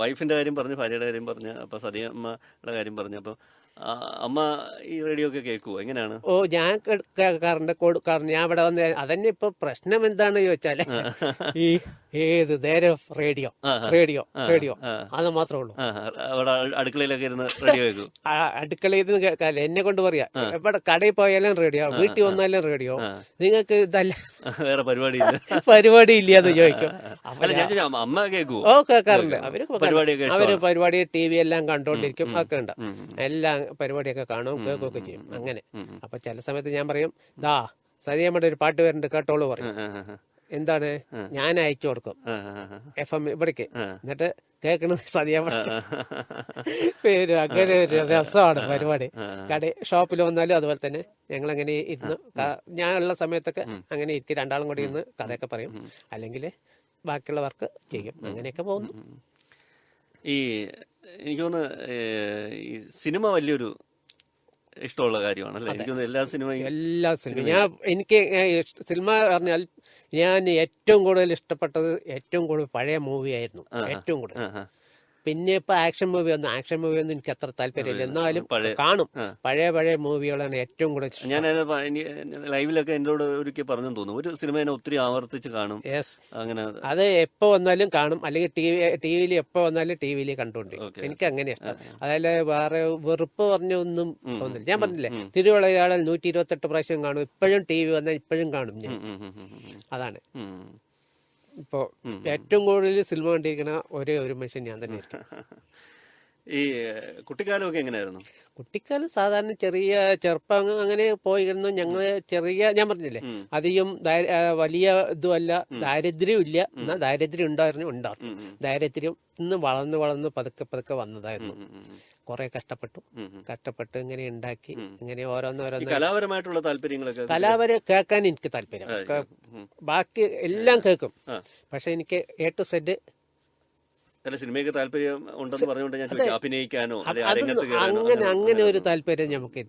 വൈഫിന്റെ കാര്യം പറഞ്ഞു ഭാര്യയുടെ കാര്യം പറഞ്ഞു അപ്പൊ സതിയമ്മയുടെ കാര്യം പറഞ്ഞു അപ്പൊ അമ്മ ഈ റേഡിയോ ഒക്കെ കേൾക്കുവോ? എങ്ങനെയാണ്? ഓ ഞാൻ കേൾക്കാറുണ്ട്. കൊടുക്കാറുണ്ട് ഞാൻ ഇവിടെ വന്ന് അതന്നെ ഇപ്പൊ പ്രശ്നം എന്താണ് ചോദിച്ചാൽ ഈ ഏത് നേരം റേഡിയോ റേഡിയോ റേഡിയോ. അത് മാത്രമേ ഉള്ളൂ. അവിടെ അടുക്കളയിലൊക്കെ ഇരുന്ന് റേഡിയോ കേൾക്കൂ. അടുക്കളയിൽ നിന്ന് കേൾക്കാല്ല എന്നെ കൊണ്ട് പറയാ. എവിടെ കടയിൽ പോയാലും റേഡിയോ വീട്ടിൽ വന്നാലും റേഡിയോ. നിങ്ങൾക്ക് ഇതല്ല വേറെ പരിപാടി പരിപാടി ഇല്ലാന്ന് ചോദിക്കും. അപ്പൊ അല്ല ഞാൻ അമ്മ- കേൾക്കുവോ? ഓ കേൾക്കാറുണ്ട്. അവർ അവർ പരിപാടി ടി വി എല്ലാം കണ്ടോണ്ടിരിക്കും. ഒക്കെ ഉണ്ട്. എല്ലാം പരിപാടിയൊക്കെ കാണും കേൾക്കുകയൊക്കെ ചെയ്യും. അങ്ങനെ. അപ്പൊ ചില സമയത്ത് ഞാൻ പറയും ദാ സതിയമ്മയുടെ ഒരു പാട്ട് വരുന്നുണ്ട് കേട്ടോളൂ പറയും. എന്താണ്? ഞാൻ അയച്ചു കൊടുക്കും. എഫ് എം ഇവിടേക്ക്. എന്നിട്ട് കേൾക്കണത് സതിയമ്മ പേര് അങ്ങനെ ഒരു രസമാണ് പരിപാടി. കട ഷോപ്പിൽ വന്നാലും അതുപോലെ തന്നെ ഞങ്ങൾ അങ്ങനെ ഇരുന്ന് ഞാൻ ഞാനുള്ള സമയത്തൊക്കെ അങ്ങനെ ഇരിക്കും. രണ്ടാളും കൂടി ഇരുന്ന് കഥയൊക്കെ പറയും. അല്ലെങ്കിൽ ബാക്കിയുള്ള വർക്ക് ചെയ്യും. അങ്ങനെയൊക്കെ പോകുന്നു. ഈ എനിക്ക് തോന്നുന്നു ഈ സിനിമ വലിയൊരു ഇഷ്ടമുള്ള കാര്യമാണ് അല്ലേ എനിക്ക് എല്ലാ സിനിമയും എല്ലാ സിനിമയും. ഞാൻ എനിക്ക് സിനിമ പറഞ്ഞാൽ ഞാൻ ഏറ്റവും കൂടുതൽ ഇഷ്ടപ്പെട്ടത് ഏറ്റവും കൂടുതൽ പഴയ മൂവിയായിരുന്നു ഏറ്റവും കൂടുതൽ. പിന്നെ ഇപ്പൊ ആക്ഷൻ മൂവി ഒന്നും ആക്ഷൻ മൂവി ഒന്നും എനിക്ക് അത്ര താല്പര്യമില്ല. എന്നാലും കാണും. പഴയ പഴയ മൂവികളാണ് ഏറ്റവും കൂടുതൽ. ഞാൻ ലൈവിലൊക്കെ എന്നോട് ഒരിക്കൽ പറഞ്ഞു തോന്നുന്നു. ഒരു സിനിമ എന്നെ ഒത്തിരി ആവർത്തിച്ച് കാണും. അങ്ങനെ അത് എപ്പോ വന്നാലും കാണും. അല്ലെങ്കിൽ ടി വി വിയിൽ എപ്പോ വന്നാലും ടി വിയിൽ കണ്ടുകൊണ്ട് എനിക്ക് അങ്ങനെ ഇഷ്ടം. അതായത് വേറെ വെറുപ്പ് പറഞ്ഞ ഒന്നും തോന്നില്ല. ഞാൻ പറഞ്ഞില്ലേ തിരുവള്ളയാളിൽ നൂറ്റി ഇരുപത്തെട്ട് പ്രാവശ്യം കാണും. ഇപ്പോഴും ടി വി വന്നാൽ ഇപ്പോഴും കാണും ഞാൻ. അതാണ്. ഉം. ഇപ്പോ ഏറ്റവും കൂടുതൽ സിനിമ കണ്ടിരിക്കുന്ന ഒരേ ഒരു മനുഷ്യൻ ഞാൻ തന്നെ ഈ കുട്ടിക്കാലമൊക്കെ എങ്ങനെയായിരുന്നു? കുട്ടിക്കാലം സാധാരണ ചെറിയ ചെറുപ്പം അങ്ങനെ പോയിരുന്നു. ഞങ്ങൾ ചെറിയ ഞാൻ പറഞ്ഞില്ലേ അധികം വലിയ ഇതുമല്ല ദാരിദ്ര്യം ഇല്ല. എന്നാൽ ദാരിദ്ര്യം ഉണ്ടായിരുന്നു ഉണ്ടായിരുന്നു ദാരിദ്ര്യം ഇന്ന് വളർന്ന് വളർന്ന് പതുക്കെ പതുക്കെ വന്നതായിരുന്നു. കുറെ കഷ്ടപ്പെട്ടു. കഷ്ടപ്പെട്ട് ഇങ്ങനെ ഉണ്ടാക്കി ഇങ്ങനെ ഓരോന്നോരോന്ന് കലാപരമായിട്ടുള്ള താല്പര്യങ്ങളൊക്കെ കലാപരം കേൾക്കാൻ എനിക്ക് താല്പര്യം. ബാക്കി എല്ലാം കേൾക്കും. പക്ഷെ എനിക്ക് എ ടു സെഡ് അല്ല സിനിമയ്ക്ക് താല്പര്യം ഉണ്ടെന്ന് പറഞ്ഞുകൊണ്ട് ഞാൻ അഭിനയിക്കാനോ അങ്ങനെ അങ്ങനെ ഒരു താല്പര്യം നമുക്ക്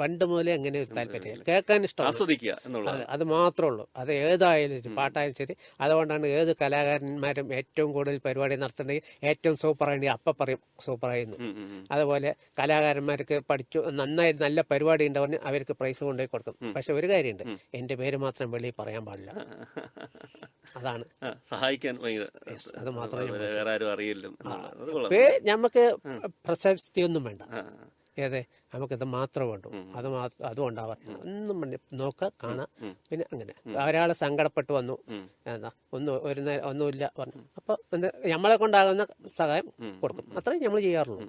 പണ്ട് മുതലേ അങ്ങനെ ഒരു താല്പര്യം കേൾക്കാൻ ഇഷ്ടം ആസ്വദിക്കുക എന്നുള്ളത് അത് മാത്രമേ ഉള്ളൂ. അത് ഏതായാലും പാട്ടായാലും ശരി. അതുകൊണ്ടാണ് ഏത് കലാകാരന്മാരും ഏറ്റവും കൂടുതൽ പരിപാടി നടത്തേണ്ടത് ഏറ്റവും സൂപ്പറായി അപ്പ പറയും സൂപ്പറായിരുന്നു. അതുപോലെ കലാകാരന്മാർക്ക് പഠിച്ചു നന്നായി നല്ല പരിപാടി ഉണ്ട് പറഞ്ഞ് അവർക്ക് പ്രൈസ് കൊണ്ടുപോയി കൊടുക്കും. പക്ഷെ ഒരു കാര്യമുണ്ട്. എന്റെ പേര് മാത്രം വെളിയിൽ പറയാൻ പാടില്ല. അതാണ്. സഹായിക്കാൻ അത് മാത്രമേ അറിയില്ല നമുക്ക് പ്രശസ്തി ഒന്നും വേണ്ട. ഏതെ? നമുക്കിത് മാത്രം വേണ്ടു. അത് മാത്രം അതും ഉണ്ടാവാറില്ല ഒന്നും വേണ്ട. നോക്കുക കാണാം. പിന്നെ അങ്ങനെ. ഒരാൾ സങ്കടപ്പെട്ട് വന്നു. എന്താ? ഒന്നും ഒരു നേരം ഒന്നുമില്ല പറഞ്ഞു. അപ്പൊ എന്താ നമ്മളെ കൊണ്ടാകുന്ന സഹായം കൊടുക്കും. അത്രയും നമ്മൾ ചെയ്യാറുള്ളൂ.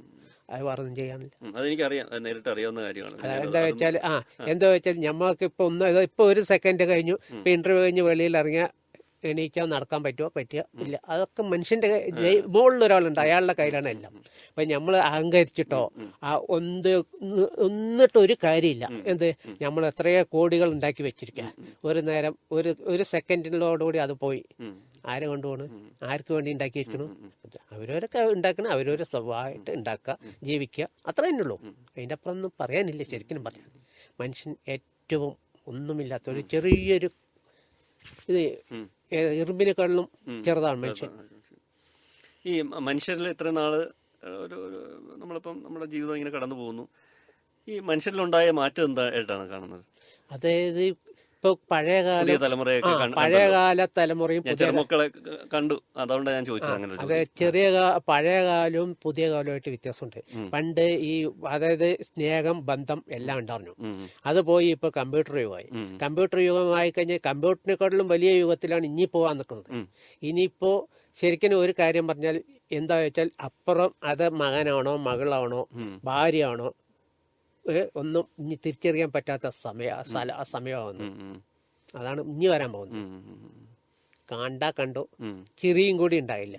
അത് വേറൊന്നും ചെയ്യാനില്ല. അതെനിക്കറിയാം. നേരിട്ട് അറിയാവുന്ന കാര്യമാണ്. എന്താ വെച്ചാൽ ആ എന്താ വെച്ചാൽ ഞമ്മക്ക് ഇപ്പൊ ഒന്ന് ഇപ്പൊ ഒരു സെക്കൻഡ് കഴിഞ്ഞു. ഇപ്പൊ ഇന്റർവ്യൂ കഴിഞ്ഞ് വെളിയിൽ ഇറങ്ങിയ എണീക്കാൻ നടക്കാൻ പറ്റുമോ പറ്റുക ഇല്ല. അതൊക്കെ മനുഷ്യന്റെ മുകളിൽ ഒരാളുണ്ട് അയാളുടെ കയ്യിലാണ് എല്ലാം. അപ്പൊ നമ്മൾ അഹങ്കരിച്ചിട്ടോ ആ ഒന്ന് ഒന്നിട്ട് ഒരു കാര്യമില്ല. എന്ത്? നമ്മൾ എത്രയോ കോടികൾ ഉണ്ടാക്കി വെച്ചിരിക്കുക ഒരു നേരം ഒരു ഒരു സെക്കൻഡിനോടുകൂടി അത് പോയി. ആരെ കൊണ്ടുപോണ്? ആർക്ക് വേണ്ടി ഉണ്ടാക്കിയിരിക്കണു അവരവരൊക്കെ ഉണ്ടാക്കണം അവരവരെ സ്വഭാവമായിട്ട് ഉണ്ടാക്കുക ജീവിക്കുക. അത്ര തന്നെ ഉള്ളൂ. അതിന്റെ അപ്പുറം ഒന്നും പറയാനില്ല ശരിക്കും പറയാൻ മനുഷ്യൻ ഏറ്റവും ഒന്നുമില്ലാത്ത ഒരു ചെറിയൊരു ഇത് ഇറുമ്പിനെക്കാളിലും ചെറുതാണ് മനുഷ്യൻ. ഈ മനുഷ്യരിൽ ഇത്ര നാൾ ഒരു നമ്മളിപ്പം നമ്മുടെ ജീവിതം ഇങ്ങനെ കടന്നു പോകുന്നു ഈ മനുഷ്യരിലുണ്ടായ മാറ്റം എന്തായിട്ടാണ് കാണുന്നത്? അതായത് ഇപ്പൊ പഴയകാല തലമുറയൊക്കെ പഴയകാല തലമുറയും ക- കണ്ടു. അതുകൊണ്ട് ഞാൻ ചോദിച്ചത് അതെ ചെറിയ പഴയകാലവും പഴയ കാലവും പുതിയ കാലവുമായിട്ട് വ്യത്യാസമുണ്ട്. പണ്ട് ഈ അതായത് സ്നേഹം ബന്ധം എല്ലാം ഉണ്ടായിരുന്നു. അത് പോയി ഇപ്പൊ കമ്പ്യൂട്ടർ യുഗമായി. കമ്പ്യൂട്ടർ യുഗമായി കഴിഞ്ഞാൽ കമ്പ്യൂട്ടറിനെക്കാട്ടിലും വലിയ യുഗത്തിലാണ് ഇനി പോവാൻ നിൽക്കുന്നത്. ഇനിയിപ്പോ ശരിക്കും ഒരു കാര്യം പറഞ്ഞാൽ എന്താ വെച്ചാൽ അപ്പുറം അത് മകനാണോ മകളാണോ ഭാര്യയാണോ ഒന്നും ഇനി തിരിച്ചറിയാൻ പറ്റാത്ത സമയ സ്ഥല ഉം. അതാണ് ഇനി വരാൻ പോകുന്നത്. കാണ്ട. കണ്ടു. ചിരിയും കൂടി ഉണ്ടായില്ല.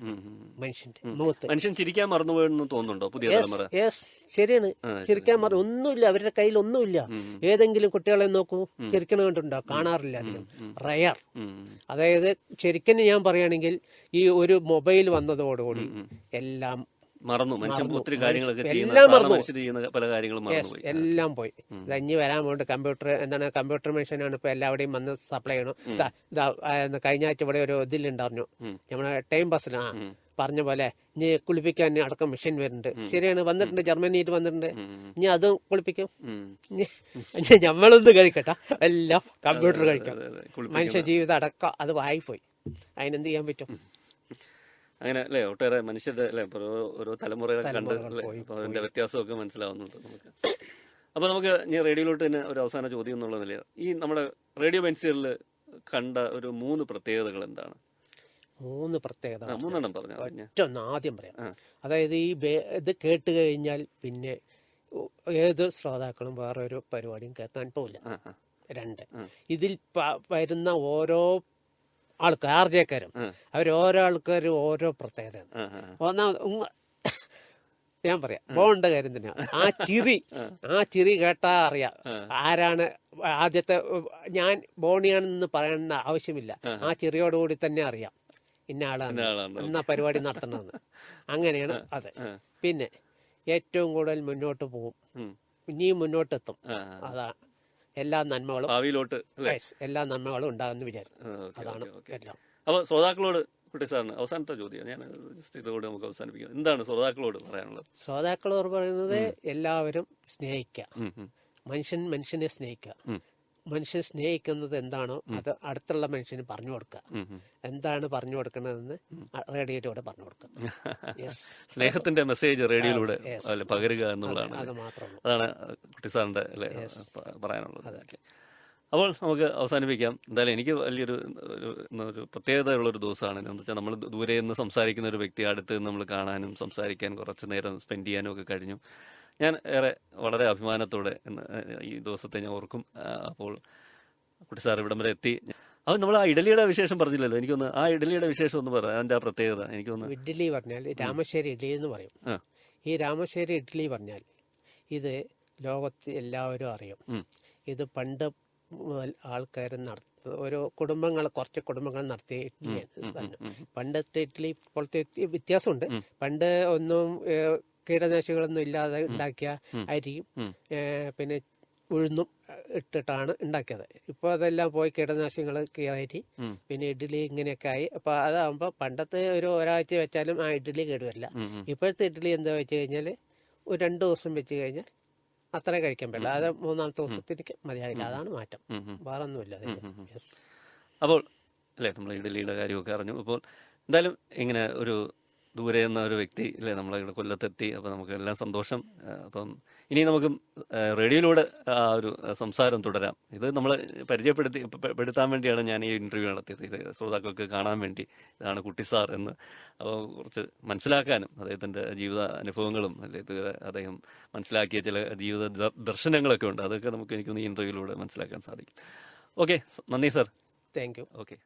മനുഷ്യന്റെ മുഖത്ത്. മനുഷ്യൻ ചിരിക്കാൻ മറന്നുപോയെന്ന് തോന്നുന്നുണ്ടോ പുതിയ തലമുറ? യെസ്. ശരിയാണ്. ചിരിക്കാൻ മറന്നു. ഒന്നുമില്ല. അവരുടെ കയ്യിൽ ഒന്നുമില്ല. ഏതെങ്കിലും കുട്ടികളെ നോക്കൂ. ചിരിക്കണ കണ്ടുണ്ടോ? കാണാറില്ല അധികം റയർ അതായത് ശരിക്കും ഞാൻ പറയുകയാണെങ്കിൽ ഈ ഒരു മൊബൈൽ വന്നതോടുകൂടി എല്ലാം മറന്നു. മനുഷ്യൻ ഒത്തിരി കാര്യങ്ങളൊക്കെ എല്ലാം മറന്നു. ചെയ്യുന്ന പല കാര്യങ്ങളും എല്ലാം പോയി. ഇനി വരാൻ വേണ്ടി കമ്പ്യൂട്ടർ എന്താണ് കമ്പ്യൂട്ടർ മെഷീനാണ് ഇപ്പൊ എല്ലാവരുടെയും വന്ന് സപ്ലൈ ചെയ്യണം. ഇതാ കഴിഞ്ഞ ആഴ്ച ഇവിടെ ഒരു ഇതിലുണ്ടായിരുന്നു. നമ്മുടെ ടൈം ബസ്സിലാണ് പറഞ്ഞ പോലെ ഇനി കുളിപ്പിക്കാൻ അടക്കം മെഷീൻ വരുന്നുണ്ട്. ശരിയാണ് വന്നിട്ടുണ്ട് ജർമ്മനിയിൽ വന്നിട്ടുണ്ട്. ഇനി അതും കുളിപ്പിക്കും. നമ്മളൊന്നും കഴിക്കട്ടെ. എല്ലാം കമ്പ്യൂട്ടർ കഴിക്കാം. മനുഷ്യ ജീവിതം അടക്കം അത് വായിപ്പോയി. അതിനെന്ത് ചെയ്യാൻ പറ്റും? അങ്ങനെ അല്ലേ? ഒട്ടേറെ മനുഷ്യരുടെ അല്ലേ? ഓരോ ഓരോ തലമുറകളെ കണ്ട് അതിന്റെ വ്യത്യാസമൊക്കെ മനസ്സിലാവുന്നുണ്ട് നമുക്ക്. അപ്പൊ നമുക്ക് ഞാൻ റേഡിയോയിലോട്ട് തന്നെ ഒരു അവസാന ചോദ്യം എന്നുള്ള നിലയിൽ ഈ നമ്മുടെ റേഡിയോ ബെൻസിയറിൽ കണ്ട ഒരു മൂന്ന് പ്രത്യേകതകൾ എന്താണ്? മൂന്ന് പ്രത്യേകത മൂന്നെണ്ണം പറഞ്ഞു ഒറ്റ ഒന്ന് ആദ്യം പറയാം അതായത് ഈ ഇത് കേട്ട് കഴിഞ്ഞാൽ പിന്നെ ഏത് ശ്രോതാക്കളും വേറെ ഒരു പരിപാടിയും കേൾക്കാൻ പോവില്ല. രണ്ട്. ഇതിൽ വരുന്ന ഓരോ ആൾക്കാർ ആർജക്കാരും. അവർ ഓരോ ആൾക്കാരും ഓരോ പ്രത്യേകത. ഒന്നാമത് ഞാൻ പറയാം പോകേണ്ട കാര്യം തന്നെയാണ് ആ ചിരി ആ ചിരി കേട്ടാ അറിയാം ആരാണ് ആദ്യത്തെ ഞാൻ ബോണിയാണെന്ന് പറയേണ്ട ആവശ്യമില്ല. ആ ചിരിയോടുകൂടി തന്നെ അറിയാം. ഇന്ന ആളാണ്. എന്നാ പരിപാടി നടത്തണമെന്ന്. അങ്ങനെയാണ് അത്. പിന്നെ ഏറ്റവും കൂടുതൽ മുന്നോട്ട് പോകും. ഇനിയും മുന്നോട്ടെത്തും. അതാണ് അതാ എല്ലാ നന്മകളും ഭാവിയിലോട്ട് എല്ലാ നന്മകളും ഉണ്ടാകുമെന്ന് വിചാരിക്കും അതാണ്. എല്ലാം. അപ്പോൾ ശ്രോതാക്കളോട് കുട്ടി സാറിന് അവസാനത്തെ ചോദ്യം ഞാൻ ജസ്റ്റ് ഇതോടെ നമുക്ക് അവസാനിപ്പിക്കാം. എന്താണ് ശ്രോതാക്കളോട് പറയാനുള്ളത്? ശ്രോതാക്കളോട് പറയുന്നത് എല്ലാവരും സ്നേഹിക്കുക. മനുഷ്യൻ മനുഷ്യനെ സ്നേഹിക്കുക. മനുഷ്യൻ സ്നേഹിക്കുന്നത് എന്താണോ അത് അടുത്തുള്ള മനുഷ്യന് പറഞ്ഞു കൊടുക്കുക. എന്താണ് പറഞ്ഞു കൊടുക്കണതെന്ന് റേഡിയോയിലൂടെ പറഞ്ഞു കൊടുക്കുക. സ്നേഹത്തിന്റെ മെസ്സേജ് റേഡിയോയിലൂടെ പകരുക എന്നുള്ളതാണ്. അത് മാത്രമേ അതാണ് കുട്ടി സാറിന്റെ പറയാനുള്ളത്. അപ്പോൾ നമുക്ക് അവസാനിപ്പിക്കാം. എന്തായാലും എനിക്ക് വലിയൊരു ഒരു ഒരു പ്രത്യേകതയുള്ള ഒരു ദിവസമാണ്. എന്ന് വെച്ചാൽ നമ്മൾ ദൂരെ നിന്ന് സംസാരിക്കുന്ന ഒരു വ്യക്തി അടുത്ത് നമ്മൾ കാണാനും സംസാരിക്കാൻ കുറച്ച് നേരം സ്പെൻഡ് ചെയ്യാനും ഒക്കെ കഴിഞ്ഞു. ഞാൻ ഏറെ വളരെ അഭിമാനത്തോടെ ഈ ദിവസത്തെ ഞാൻ ഓർക്കും. അപ്പോൾ കുട്ടി സാർ ഇവിടം വരെ എത്തി. അത് നമ്മൾ ആ ഇഡലിയുടെ വിശേഷം പറഞ്ഞില്ലല്ലോ. എനിക്കൊന്ന് ആ ഇഡലിയുടെ വിശേഷം ഒന്ന് പറ. അതിന്റെ ആ പ്രത്യേകത എനിക്കൊന്ന്. ഇഡ്ഡലി പറഞ്ഞാൽ രാമശ്ശേരി ഇഡ്ഡലി എന്ന് പറയും. ഈ രാമശ്ശേരി ഇഡ്ഡലി പറഞ്ഞാൽ ഇത് ലോകത്ത് എല്ലാവരും അറിയും. ഇത് പണ്ട് മുതൽ ആൾക്കാർ ഓരോ കുടുംബങ്ങൾ കുറച്ച് കുടുംബങ്ങൾ നടത്തിയ ഇഡ്ഡലിയാണ്. പണ്ടത്തെ ഇഡ്ഡലി ഇപ്പോഴത്തെ വ്യത്യ- വ്യത്യാസമുണ്ട്. പണ്ട് ഒന്നും കീടനാശികളൊന്നും ഇല്ലാതെ ഉണ്ടാക്കിയ അരിയും പിന്നെ ഉഴുന്നും ഇട്ടിട്ടാണ് ഉണ്ടാക്കിയത്. ഇപ്പോൾ അതെല്ലാം പോയി കീടനാശികൾ കയറി പിന്നെ ഇഡ്ഡലി ഇങ്ങനെയൊക്കെ ആയി. അപ്പോൾ അതാകുമ്പോൾ പണ്ടത്തെ ഒരു ഒരാഴ്ച വെച്ചാലും ആ ഇഡ്ഡലി കേടുവരില്ല. ഉം. ഇപ്പോഴത്തെ ഇഡ്ഡലി എന്താ വെച്ച് കഴിഞ്ഞാൽ ഒരു രണ്ട് ദിവസം വെച്ച് കഴിഞ്ഞാൽ അത്രേ കഴിക്കാൻ പറ്റില്ല. അത് മൂന്നാമത്തെ ദിവസത്തിലേക്ക് മതിയാകില്ല അതാണ് മാറ്റം. വേറെ ഒന്നുമില്ല അപ്പോൾ അല്ലേ നമ്മൾ ഇഡ്ഡലിയുടെ കാര്യമൊക്കെ അറിഞ്ഞു. അപ്പോൾ എന്തായാലും ഇങ്ങനെ ഒരു ദൂരെ നിന്ന ഒരു വ്യക്തി അല്ലേ? നമ്മളെ ഇവിടെ കൊല്ലത്തെത്തി അപ്പം നമുക്ക് എല്ലാം സന്തോഷം. അപ്പം ഇനി നമുക്ക് റേഡിയോയിലൂടെ ആ ഒരു സംസാരം തുടരാം. ഇത് നമ്മൾ പരിചയപ്പെടുത്തി പെടുത്താൻ വേണ്ടിയാണ് ഞാൻ ഈ ഇന്റർവ്യൂ നടത്തിയത്. ഇത് ശ്രോതാക്കൾക്ക് കാണാൻ വേണ്ടി ഇതാണ് കുട്ടി സാർ എന്ന്. അപ്പോൾ കുറച്ച് മനസ്സിലാക്കാനും അദ്ദേഹത്തിന്റെ ജീവിത അനുഭവങ്ങളും അല്ലെ ഇതുവരെ അദ്ദേഹം മനസ്സിലാക്കിയ ചില ജീവിത ദർ- ദർശനങ്ങളൊക്കെ ഉണ്ട്. അതൊക്കെ നമുക്ക് എനിക്കൊന്ന് ഈ ഇന്റർവ്യൂയിലൂടെ മനസ്സിലാക്കാൻ സാധിക്കും. ഓക്കെ നന്ദി സാർ. Thank you okay